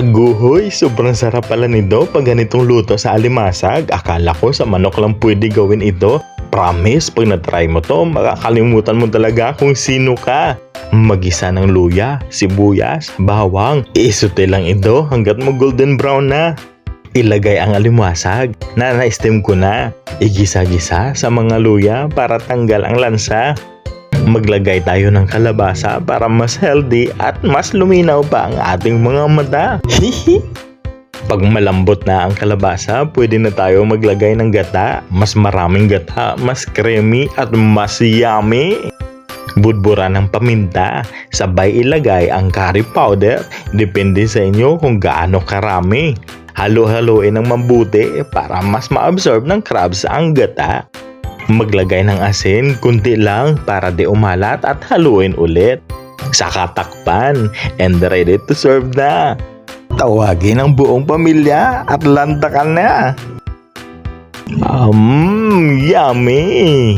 Aguhoy, sobrang sarap pala nito pag ganitong luto sa alimasag. Akala ko sa manok lang pwede gawin ito. Promise, pag na-try mo to, makakalimutan mo talaga kung sino ka. Magisa ng luya, sibuyas, bawang. Iisute lang ito hanggat mo golden brown na. Ilagay ang alimasag na na-steam ko na. Igisa-gisa sa mga luya para tanggal ang lansa. Maglagay tayo ng kalabasa para mas healthy at mas luminaw pa ang ating mga mata. Hihi! Pag malambot na ang kalabasa, pwede na tayo maglagay ng gata. Mas maraming gata, mas creamy at mas yummy. Budbura ng paminta, sabay ilagay ang curry powder. Depende sa inyo kung gaano karami. Halo-haloin ng mabuti para mas ma-absorb ng crabs ang gata. Maglagay ng asin, kunti lang para di umalat at haluin ulit. Saka takpan and ready to serve na. Tawagin ang buong pamilya at lantakan na. Um, yummy!